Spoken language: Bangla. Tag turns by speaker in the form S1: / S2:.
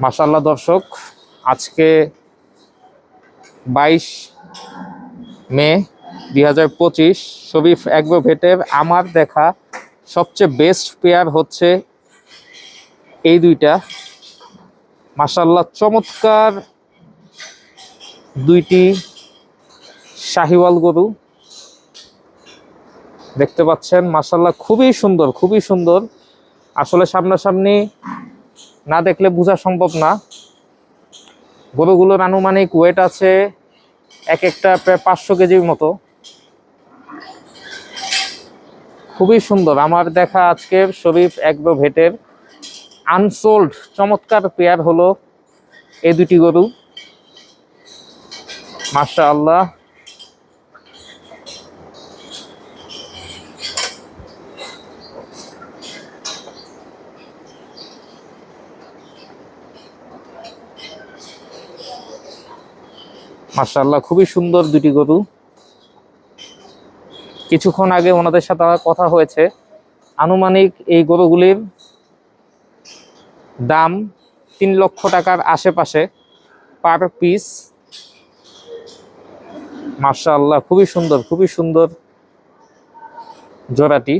S1: মাসাল্লাহ দর্শক, আজকে বাইশ মে দুই হাজার পঁচিশ শরীফ অ্যাগ্রোভেটের আমার দেখা সবচেয়ে বেস্ট পেয়ার হচ্ছে এই দুইটা। মাসাল্লাহ চমৎকার দুইটি শাহিওয়াল গরু দেখতে পাচ্ছেন মাসাল্লাহ খুবই সুন্দর খুবই সুন্দর। আসলে সামনাসামনি না দেখলে বোঝা সম্ভব না। গরুগুলোর আনুমানিক ওয়েট আছে এক একটা প্রায় পাঁচশো কেজির মতো। খুবই সুন্দর। আমার দেখা আজকের শরীফ একদম ভেটের আনসোল্ড চমৎকার পেয়ার হলো এই দুটি গরু। মাশা আল্লাহ মাশাআল্লাহ, খুবই সুন্দর দুটি গরু। কিছুক্ষণ আগে ওনাদের সাথে কথা হয়েছে। আনুমানিক এই গরুগুলির দাম তিন লক্ষ টাকার আশেপাশে পার পিস। মাশাআল্লাহ, খুবই সুন্দর খুবই সুন্দর জোড়াটি।